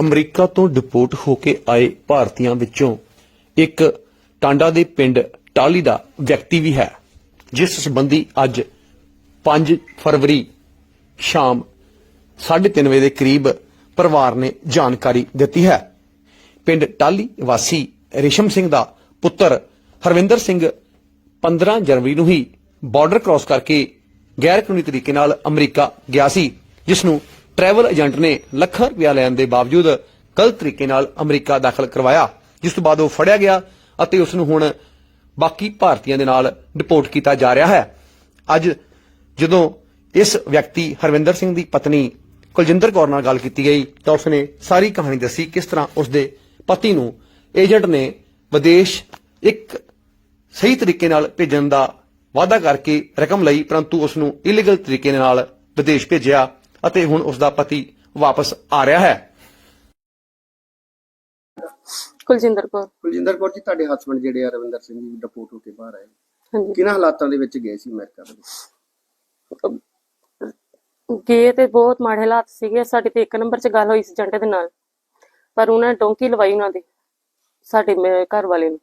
America ਤੋਂ deport ਹੋ ਕੇ ਆਏ ਭਾਰਤੀਆਂ ਵਿੱਚੋਂ ਇੱਕ ਟਾਂਡਾ ਦੇ ਪਿੰਡ ਟਾਲੀ ਦਾ ਵਿਅਕਤੀ ਵੀ ਹੈ, ਜਿਸ ਸੰਬੰਧੀ ਅੱਜ 5 ਫਰਵਰੀ ਸ਼ਾਮ 3:30 ਵਜੇ ਦੇ ਕਰੀਬ ਪਰਿਵਾਰ ਨੇ ਜਾਣਕਾਰੀ ਦਿੱਤੀ ਹੈ। ਪਿੰਡ ਟਾਲੀ ਵਾਸੀ ਰੇਸ਼ਮ ਸਿੰਘ ਦਾ ਪੁੱਤਰ ਹਰਵਿੰਦਰ ਸਿੰਘ 15 ਜਨਵਰੀ ਨੂੰ ਹੀ ਬਾਰਡਰ ਕ੍ਰਾਸ ਕਰਕੇ ਗੈਰ ਕਾਨੂੰਨੀ ਤਰੀਕੇ ਨਾਲ ਅਮਰੀਕਾ ਗਿਆ ਸੀ, ਜਿਸ ਨੂੰ ਟਰੈਵਲ ਏਜੰਟ ਨੇ ਲੱਖਾਂ ਰੁਪਇਆ ਲੈਣ ਦੇ ਬਾਵਜੂਦ ਗਲਤ ਤਰੀਕੇ ਨਾਲ ਅਮਰੀਕਾ ਦਾਖਲ ਕਰਵਾਇਆ। ਜਿਸ ਤੋਂ ਬਾਅਦ ਉਹ ਫੜਿਆ ਗਿਆ ਅਤੇ ਉਸ ਨੂੰ ਹੁਣ ਬਾਕੀ ਭਾਰਤੀਆਂ ਦੇ ਨਾਲ ਡਿਪੋਰਟ ਕੀਤਾ ਜਾ ਰਿਹਾ ਹੈ। ਅੱਜ ਜਦੋਂ ਇਸ ਵਿਅਕਤੀ ਹਰਵਿੰਦਰ ਸਿੰਘ ਦੀ ਪਤਨੀ ਕੁਲਜਿੰਦਰ ਕੌਰ ਨਾਲ ਗੱਲ ਕੀਤੀ ਗਈ ਤਾਂ ਉਸਨੇ ਸਾਰੀ ਕਹਾਣੀ ਦੱਸੀ ਕਿਸ ਤਰ੍ਹਾਂ ਉਸਦੇ ਪਤੀ ਨੂੰ ਏਜੰਟ ਨੇ ਵਿਦੇਸ਼ ਇੱਕ ਸਹੀ ਤਰੀਕੇ ਨਾਲ ਭੇਜਣ ਦਾ ਵਾਅਦਾ ਕਰਕੇ ਰਕਮ ਲਈ, ਪਰੰਤੂ ਉਸ ਨੂੰ ਇਲੀਗਲ ਤਰੀਕੇ ਨਾਲ ਵਿਦੇਸ਼ ਭੇਜਿਆ। ਅਤੇ ਹੁਣ ਉਸ ਦਾ ਪਤੀ ਵਾਪਸ ਆ ਰਿਹਾ ਹੈ। ਕੁਲਜਿੰਦਰ ਕੌਰ। ਕੁਲਜਿੰਦਰ ਕੌਰ ਜੀ ਤੁਹਾਡੇ ਹਸਬੰਡ ਜਿਹੜੇ ਆ ਰਵਿੰਦਰ ਸਿੰਘ ਜੀ ਡਿਪੋਰਟ ਹੋ ਕੇ ਬਾਹਰ ਆਏ। ਹਾਂਜੀ। ਕਿਹਨਾਂ ਹਾਲਾਤਾਂ ਦੇ ਵਿੱਚ ਗਏ ਸੀ ਅਮਰੀਕਾ ਦੇ ਵਿੱਚ? ਗਏ ਤੇ ਬਹੁਤ ਮਾੜੇ ਹਾਲਾਤ ਸੀਗੇ। ਸਾਡੀ ਤੇ ਇੱਕ ਨੰਬਰ 'ਚ ਗੱਲ ਹੋਈ ਸੀ ਜੰਟੇ ਦੇ ਨਾਲ। ਪਰ ਉਹਨਾਂ ਨੇ ਡੋਂਕੀ ਲਵਾਈ ਉਹਨਾਂ ਦੇ ਸਾਡੇ ਮੇ- ਘਰ ਵਾਲੇ ਨੂੰ।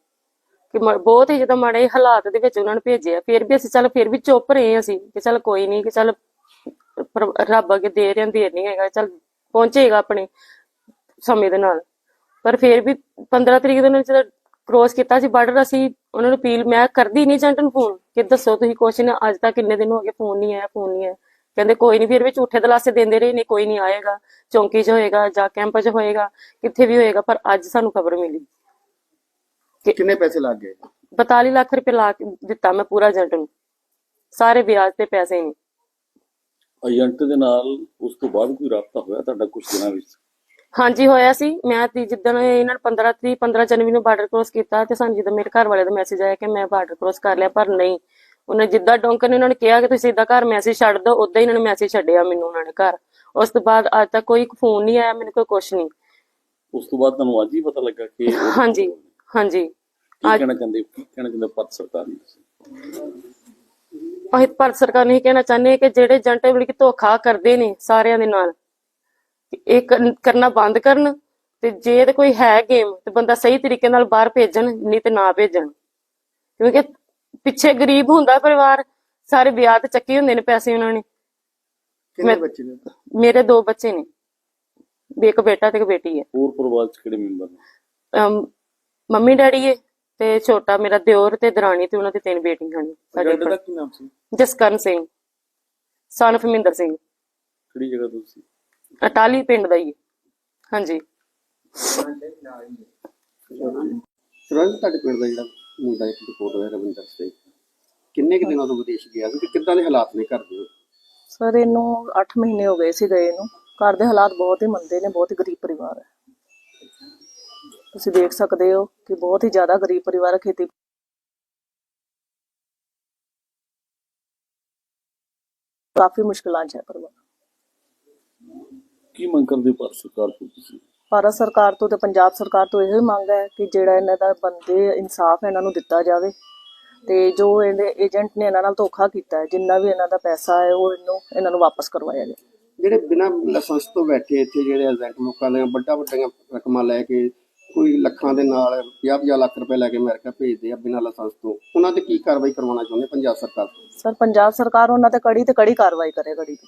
ਕਿ ਮ- ਬਹੁਤ ਹੀ ਜਦੋਂ ਮਾੜੇ ਹਾਲਾਤ ਦੇ ਵਿੱਚ ਉਹਨਾਂ ਨੇ ਭੇਜਿਆ। ਫਿਰ ਵੀ ਅਸੀਂ ਚੱਲ ਫਿਰ ਵੀ ਚੁੱਪ ਰਹੇ ਅਸੀਂ। ਕਿ ਚੱਲ ਕੋਈ ਨਹੀਂ ਕਿ ਚੱਲ ਰੱਬ ਅੱਗੇ ਦੇ ਰਿਆਂ ਦੇਰ ਨਹੀਂ ਹੈਗਾ ਚੱਲ ਪਹੁੰਚੇਗਾ ਆਪਣੇ ਸਮੇਂ ਦੇ ਨਾਲ। ਪਰ ਫਿਰ ਵੀ 15 ਤਰੀਕ ਦੇ ਨਾਲ ਜਦੋਂ ਕ੍ਰੋਸ ਕੀਤਾ ਸੀ ਬਾਰਡਰ ਅਸੀਂ ਉਹਨਾਂ ਨੂੰ ਅਪੀਲ ਮੈਂ ਕਰਦੀ ਨਹੀਂ ਏਜੰਟ ਨੂੰ ਫੋਨ ਕਿ ਦੱਸੋ ਤੁਸੀਂ ਕੁਛ ਨਾ ਅੱਜ ਤੱਕ ਕਿੰਨੇ ਦਿਨ ਹੋ ਗਏ ਫੋਨ ਨਹੀਂ ਆਇਆ ਫੋਨ ਨਹੀਂ ਆਇਆ। ਕਹਿੰਦੇ ਕੋਈ ਨਹੀਂ ਫਿਰ ਵੀ ਝੂਠੇ ਦਲਾਸੇ ਦਿੰਦੇ ਰਹੇ ਨਹੀਂ ਕੋਈ ਨਹੀਂ ਆਏਗਾ ਚੌਂਕੀ 'ਚ ਹੋਏਗਾ ਜਾਂ ਕੈਂਪ 'ਚ ਹੋਏਗਾ ਕਿੱਥੇ ਵੀ ਹੋਏਗਾ ਪਰ ਅੱਜ ਸਾਨੂੰ ਖਬਰ ਮਿਲੀ। ਕਿੰਨੇ ਪੈਸੇ ਲੱਗ ਗਏ? 42 ਲੱਖ ਰੁਪਏ ਲਾ ਕੇ ਦਿੱਤਾ ਮੈਂ ਪੂਰਾ ਏਜੰਟ ਨੂੰ। ਸਾਰੇ ਵਿਆਜ ਤੇ ਪੈਸੇ ਨਹੀਂ ਏਜੰਟ ਦੇ ਨਾਲ ਉਸ ਤੋਂ ਬਾਅਦ ਕੋਈ ਰਾਬਤਾ ਹੋਇਆ ਤੁਹਾਡਾ ਕੁਝ ਦਿਨਾਂ ਵਿੱਚ? ਹਾਂਜੀ ਹੋਇਆ ਸੀ। ਮੈਂ ਤੀ ਜਿੱਦਣ ਇਹਨਾਂ ਨੇ 15 ਤਰੀਕ 15 ਜਨਵਰੀ ਨੂੰ ਬਾਰਡਰ ਕ੍ਰੋਸ ਕੀਤਾ ਤੇ ਸਾਨੂੰ ਜਦੋਂ ਮੇਰੇ ਘਰ ਵਾਲੇ ਦਾ ਮੈਸੇਜ ਆਇਆ ਕਿ ਮੈਂ ਬਾਰਡਰ ਕ੍ਰੋਸ ਕਰ ਲਿਆ ਪਰ ਨਹੀਂ। ਉਹਨੇ ਜਿੱਦਾਂ ਡੋਂਕਰ ਨੇ ਉਹਨਾਂ ਨੇ ਕਿਹਾ ਕਿ ਤੁਸੀਂ ਇਦਾਂ ਘਰ ਮੈਸੇਜ ਛੱਡ ਦਿਓ ਉਦਾਂ ਹੀ ਇਹਨਾਂ ਨੇ ਮੈਸੇਜ ਛੱਡਿਆ ਮੈਨੂੰ ਉਹਨਾਂ ਨੇ ਘਰ। ਉਸ ਤੋਂ ਬਾਅਦ ਅੱਜ ਤੱਕ ਕੋਈ ਫੋਨ ਨਹੀਂ ਆਇਆ ਮੈਨੂੰ ਕੋਈ ਕੁਛ ਨਹੀਂ। ਉਸ ਤੋਂ ਬਾਅਦ ਤੁਹਾਨੂੰ ਅੱਜ ਹੀ ਪਤਾ ਲੱਗਾ ਕਿ ਹਾਂਜੀ ਹਾਂਜੀ। ਕੀ ਕਹਿਣਾ ਚਾਹੁੰਦੇ ਕੀ ਕਹਿਣਾ ਚਾਹੁੰਦੇ ਭਾਰਤ ਸਰਕਾਰ ਨੂੰ ਅਸੀਂ ਭਾਰਤ ਸਰਕਾਰ ਨੂੰ ਇਹ ਕਹਿਣਾ ਚਾਹੁੰਦੇ ਹਾਂ ਕਿ ਜਿਹੜੇ ਏਜੰਟ ਮਿਲ ਕੇ ਧੋਖਾ ਕਰਦੇ ਨੇ ਸਾਰਿਆਂ ਦੇ ਨਾਲ। ਇਹ ਕਰਨ- ਬੰਦ ਕਰਨ ਤੇ ਜੇ ਤੇ ਕੋਈ ਹੈ ਗੇਮ ਤੇ ਬੰਦਾ ਸਹੀ ਤਰੀਕੇ ਨਾਲ ਬਾਹਰ ਭੇਜਣ ਨਹੀਂ ਤੇ ਨਾ ਭੇਜਣ। ਕਿਉਂਕਿ ਪਿੱਛੇ ਗਰੀਬ ਹੁੰਦਾ ਪਰਿਵਾਰ ਸਾਰੇ ਵਿਆਹ ਤੇ ਚੱਕੇ ਹੁੰਦੇ ਨੇ ਪੈਸੇ ਉਹਨਾਂ ਨੇ। ਕਿੰਨੇ ਮੈਂ- ਬੱਚੇ ਨੇ? ਮੇਰੇ ਦੋ ਬੱਚੇ ਨੇ। ਵੀ ਇੱਕ ਬੇਟਾ ਤੇ ਇੱਕ ਬੇਟੀ ਹੈ। ਹੋਰ ਪਰਿਵਾਰ ਚ ਕਿਹੜੇ ਮੈਂਬਰ ਨੇ? ਮੰਮੀ ਡੈਡੀ ਹੈ। ਤੇ ਛੋਟਾ ਮੇਰਾ ਦਿਓਰ ਤੇ ਦਰਾਣੀ ਤੇ ਉਹਨਾਂ ਦੀ ਤਿੰਨ ਬੇਟੀਆਂ ਨੇ ਸਾਡੇ ਏਜੰਟ ਦਾ ਉੱਪਰ। ਕੀ ਨਾਮ ਸੀ? ਜਸਕਰਨ ਸਿੰਘ। ਸਨ of ਮਹਿੰਦਰ ਸਿੰਘ। ਕਿਹੜੀ ਜਗ੍ਹਾ ਤੋਂ ਸੀ? ਅਟਾਲੀ ਪਿੰਡ ਦਾ ਹੀ ਹੈ। ਹਾਂਜੀ। ਸੁਰੰਗ ਤੁਹਾਡੇ ਪਿੰਡ ਦਾ ਜਿਹੜਾ ਮੁੰਡਾ ਇੱਕ ਡਿਪੋਰਟ ਹੋਇਆ ਰਵਿੰਦਰ ਸਿੰਘ। ਕਿੰਨੇ ਕੁ ਦਿਨਾਂ ਤੋਂ ਵਿਦੇਸ਼ ਗਿਆ ਸੀ ਤੇ ਕਿੱਦਾਂ ਦੇ ਹਾਲਾਤ ਨੇ ਘਰ ਦੇ? ਸਰ ਇਹਨੂੰ 8 ਮਹੀਨੇ ਹੋ ਗਏ ਸੀ ਗਏ ਨੂੰ। ਘਰ ਦੇ ਹਾਲਾਤ ਬਹੁਤ ਹੀ ਮੰਦੇ ਨੇ ਬਹੁਤ ਹੀ ਗਰੀਬ ਪਰਿਵਾਰ ਹੈ। ਤੁਸੀਂ ਦੇਖ ਸਕਦੇ ਹੋ ਕਿ ਬਹੁਤ ਹੀ ਜ਼ਿਆਦਾ ਗਰੀਬ ਪਰਿਵਾਰ ਖੇਤੀ ਕਾਫੀ ਮੁਸ਼ਕਲਾਂ 'ਚ ਹੈ ਪਰਿਵਾਰ। ਕੀ ਮੰਗ ਕਰਦੇ ਭਾਰਤ ਸਰਕਾਰ ਤੋਂ ਤੁਸੀਂ? ਭਾਰਤ ਸਰਕਾਰ ਤੋਂ ਤੇ ਪੰਜਾਬ ਸਰਕਾਰ ਤੋਂ ਇਹ ਮੰਗ ਹੈ ਕਿ ਜਿਹੜਾ ਇਹਨਾਂ ਦਾ ਬੰਦੇ ਇਨਸਾਫ ਇਹਨਾਂ ਨੂੰ ਦਿੱਤਾ ਜਾਵੇ ਤੇ ਜੋ ਇਹਦੇ ਏਜੰਟ ਨੇ ਇਹਨਾਂ ਨਾਲ ਧੋਖਾ ਕੀਤਾ ਹੈ ਜਿੰਨਾ ਵੀ ਇਹਨਾਂ ਦਾ ਪੈਸਾ ਹੈ ਉਹ ਇਹਨੂੰ ਇਹਨਾਂ ਨੂੰ ਵਾਪਸ ਕਰਵਾਇਆ ਜਾਵੇ। ਜਿਹੜੇ ਬਿਨਾਂ ਲਾਇਸੈਂਸ ਤੋਂ ਬੈਠੇ ਇੱਥੇ ਜਿਹੜੇ ਏਜੰਟ ਲੋਕਾਂ ਦੀਆਂ ਵੱਡਾ ਵੱਡੀਆਂ ਰਕਮਾਂ ਲੈ ਕੇ ਕੋਈ ਲੱਖਾਂ ਦੇ ਨਾਲ 50-50 ਲੱਖ ਰੁਪਏ ਲੈ ਕੇ ਅਮਰੀਕਾ ਭੇਜਦੇ ਆ ਬਿਨਾਂ ਲਾਇਸੈਂਸ ਤੋਂ। ਉਹਨਾਂ ਤੇ ਕੀ ਕਾਰਵਾਈ ਕਰਵਾਉਣਾ ਚਾਹੁੰਦੇ ਪੰਜਾਬ ਸਰਕਾਰ ਤੋਂ? ਸਰ ਪੰਜਾਬ ਸਰਕਾਰ ਉਹਨਾਂ ਤੇ ਕੜੀ ਤੇ ਕੜੀ ਕਾਰਵਾਈ ਕਰੇ ਕੜੀ ਤੇ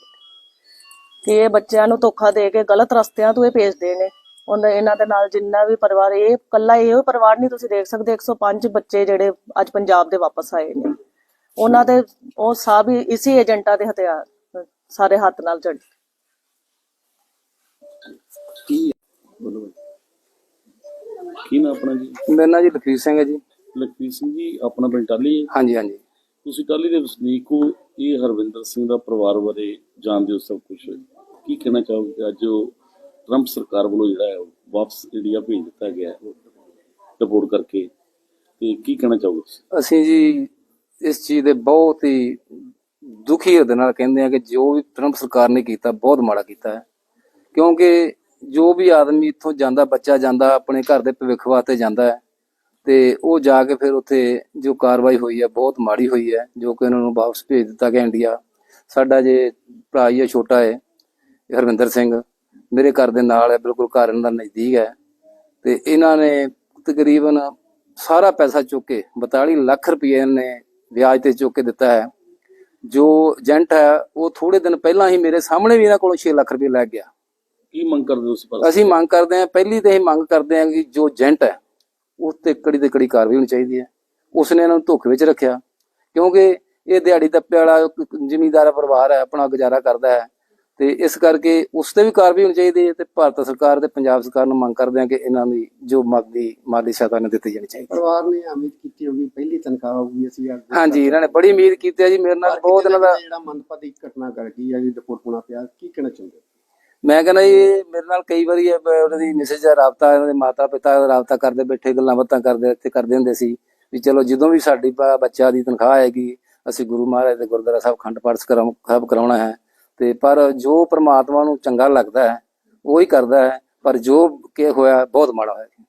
ਕਿ ਇਹ ਬੱਚਿਆਂ ਨੂੰ ਧੋਖਾ ਦੇ ਕੇ ਗਲਤ ਰਸਤਿਆਂ ਤੋਂ ਇਹ ਭੇਜਦੇ ਨੇ। ਉਹਨਾਂ ਇਹਨਾਂ ਦੇ ਨਾਲ ਜਿੰਨਾ ਵੀ ਪਰਿਵਾਰ ਇਹ ਕੱਲਾ ਇਹੋ ਪਰਿਵਾਰ ਨਹੀਂ ਤੁਸੀਂ ਦੇਖ ਸਕਦੇ 105 ਬੱਚੇ ਜਿਹੜੇ ਅੱਜ ਪੰਜਾਬ ਦੇ ਵਾਪਸ ਆਏ ਨੇ। ਉਹਨਾਂ ਦੇ ਉਹ ਸਭ ਇਸੇ ਏਜੰਟਾਂ ਦੇ ਹਥਿਆਰ ਸਾਰੇ ਹੱਥ ਨਾਲ ਜੜ ਕੀ ਨਾਮ ਆਪਣਾ ਜੀ? ਮੇਰਾ ਨਾਂ ਜੀ ਲਖਵੀਰ ਸਿੰਘ ਹੈ ਜੀ। ਲਖਵੀਰ ਸਿੰਘ ਜੀ ਆਪਣਾ ਪਿੰਡ ਟਾਲੀ ਹੈ? ਹਾਂਜੀ ਹਾਂਜੀ। ਤੁਸੀਂ ਟਾਲੀ ਦੇ ਵਸਨੀਕ ਹੋ ਇਹ ਹਰਵਿੰਦਰ ਸਿੰਘ ਦਾ ਪਰਿਵਾਰ ਬਾਰੇ ਜਾਣਦੇ ਹੋ ਸਭ ਕੁਝ ਕੀ ਕਹਿਣਾ ਚਾਹੋਗੇ ਕਿ ਅੱਜ ਉਹ ਟਰੰਪ ਸਰਕਾਰ ਵੱਲੋਂ ਜਿਹੜਾ ਹੈ ਵਾਪਸ ਇੰਡੀਆ ਭੇਜ ਦਿੱਤਾ ਗਿਆ ਹੈ ਰਿਪੋਰਟ ਕਰਕੇ। ਤੇ ਕੀ ਕਹਿਣਾ ਚਾਹੋਗੇ ਅਸੀਂ ਜੀ ਇਸ ਚੀਜ਼ ਦੇ ਬਹੁਤ ਹੀ ਦੁਖੀ ਹਿਰਦੇ ਨਾਲ ਕਹਿੰਦੇ ਆ ਕਿ ਜੋ ਵੀ ਟਰੰਪ ਸਰਕਾਰ ਨੇ ਕੀਤਾ ਬਹੁਤ ਮਾੜਾ ਕੀਤਾ ਹੈ। ਕਿਉਂਕਿ ਜੋ ਵੀ ਆਦਮੀ ਇੱਥੋਂ ਜਾਂਦਾ, ਬੱਚਾ ਜਾਂਦਾ, ਆਪਣੇ ਘਰ ਦੇ ਭਵਿੱਖ ਵਾਸਤੇ ਜਾਂਦਾ ਹੈ, ਤੇ ਉਹ ਜਾ ਕੇ ਫਿਰ ਉੱਥੇ ਜੋ ਕਾਰਵਾਈ ਹੋਈ ਹੈ, ਬਹੁਤ ਮਾੜੀ ਹੋਈ ਹੈ, ਜੋ ਕਿ ਉਹਨਾਂ ਨੂੰ ਵਾਪਸ ਭੇਜ ਦਿੱਤਾ ਗਿਆ ਇੰਡੀਆ। ਸਾਡਾ ਜੇ ਭਰਾ ਹੀ ਛੋਟਾ ਹੈ, ਹਰਵਿੰਦਰ ਸਿੰਘ, ਮੇਰੇ ਘਰ ਦੇ ਨਾਲ ਹੈ, ਬਿਲਕੁਲ ਘਰ ਇਹਨਾਂ ਦਾ ਨਜ਼ਦੀਕ ਹੈ, ਤੇ ਇਹਨਾਂ ਨੇ ਤਕਰੀਬਨ ਸਾਰਾ ਪੈਸਾ ਚੁੱਕ ਕੇ 42 ਲੱਖ ਰੁਪਏ ਨੇ ਵਿਆਜ ਤੇ ਚੁੱਕ ਕੇ ਦਿੱਤਾ ਹੈ। ਜੋ ਏਜੰਟ ਹੈ, ਉਹ ਥੋੜੇ ਦਿਨ ਪਹਿਲਾਂ ਹੀ ਮੇਰੇ ਸਾਹਮਣੇ ਵੀ ਇਹਨਾਂ ਕੋਲੋਂ 6 ਲੱਖ ਰੁਪਏ ਲੈ ਗਿਆ। ਕੀ ਮੰਗ ਕਰਦੇ ਹੋ ਉਸ ਪਰ ਅਸੀਂ ਮੰਗ ਕਰਦੇ ਹਾਂ ਪਹਿਲੀ ਤੇ ਇਹ ਮੰਗ ਕਰਦੇ ਹਾਂ ਕਿ ਜੋ ਏਜੰਟ ਹੈ ਉਸ ਤੇ ਕੜੀ ਤੇ ਕੜੀ ਕਾਰਵਾਈ ਹੋਣੀ ਚਾਹੀਦੀ ਹੈ। ਉਸਨੇ ਇਹਨਾਂ ਨੂੰ ਧੋਖੇ ਵਿੱਚ ਰੱਖਿਆ। ਕਿਉਂਕਿ ਇਹ ਦਿਹਾੜੀ ਦੱਪੇ ਵਾਲਾ ਜ਼ਿਮੀਂਦਾਰ ਪਰਿਵਾਰ ਹੈ ਆਪਣਾ ਗੁਜ਼ਾਰਾ ਕਰਦਾ ਹੈ। ਤੇ ਇਸ ਕਰਕੇ ਉਸ ਤੇ ਵੀ ਕਾਰਵਾਈ ਹੋਣੀ ਚਾਹੀਦੀ ਹੈ ਤੇ ਭਾਰਤ ਸਰਕਾਰ ਤੇ ਪੰਜਾਬ ਸਰਕਾਰ ਨੂੰ ਮੰਗ ਕਰਦੇ ਹਾਂ ਕਿ ਇਹਨਾਂ ਦੀ ਜੋ ਮੰਗਦੀ ਮਾਲੀ ਸਹਾਇਤਾ ਨੇ ਦਿੱਤੀ ਜਾਣੀ ਚਾਹੀਦੀ ਹੈ। ਪਰਿਵਾਰ ਨੇ ਉਮੀਦ ਕੀਤੀ ਹੋਗੀ ਪਹਿਲੀ ਤਨਖਾਹ ਹੋਊਗੀ ਅਸੀਂ ਹਾਂਜੀ ਇਹਨਾਂ ਨੇ ਬੜੀ ਉਮੀਦ ਕੀਤੀ ਹੈ ਜੀ ਮੇਰੇ ਨਾਲ ਬਹੁਤ ਇਹਨਾਂ ਦਾ ਜਿਹੜਾ ਮੰਦਪਾਤੀ ਘਟਨਾ ਕਰ ਗਈ ਹੈ ਜੀ ਰਿਪੋਰਟ ਹੋਣਾ ਪਿਆ ਕੀ ਕਹਿਣਾ ਚਾਹੁੰਦੇ ਹੋ? ਮੈਂ ਕਹਿੰਦਾ ਜੀ, ਮੇਰੇ ਨਾਲ ਕਈ ਵਾਰੀ ਉਹਨਾਂ ਦੀ ਮਿਸਿਸ ਦਾ ਰਾਬਤਾ, ਇਹਨਾਂ ਦੇ ਮਾਤਾ ਪਿਤਾ ਦਾ ਰਾਬਤਾ ਕਰਦੇ ਬੈਠੇ, ਗੱਲਾਂ ਬਾਤਾਂ ਕਰਦੇ, ਇੱਥੇ ਕਰਦੇ ਹੁੰਦੇ ਸੀ ਵੀ ਚਲੋ ਜਦੋਂ ਵੀ ਸਾਡੀ ਬ- ਬੱਚਾ ਦੀ ਤਨਖਾਹ ਆਏਗੀ, ਅਸੀਂ ਗੁਰੂ ਮਹਾਰਾਜ ਦੇ ਗੁਰਦੁਆਰਾ ਸਾਹਿਬ ਖੰਡ ਪਾਠ ਕਰਾਉ- ਸਾਹਿਬ ਕਰਾਉਣਾ ਹੈ। ਤੇ ਪਰ ਜੋ ਪ੍ਰਮਾਤਮਾ ਨੂੰ ਚੰਗਾ ਲੱਗਦਾ ਹੈ, ਉਹ ਹੀ ਕਰਦਾ ਹੈ, ਪਰ ਜੋ ਕਿ ਹੋਇਆ, ਬਹੁਤ ਮਾੜਾ ਹੋਇਆ।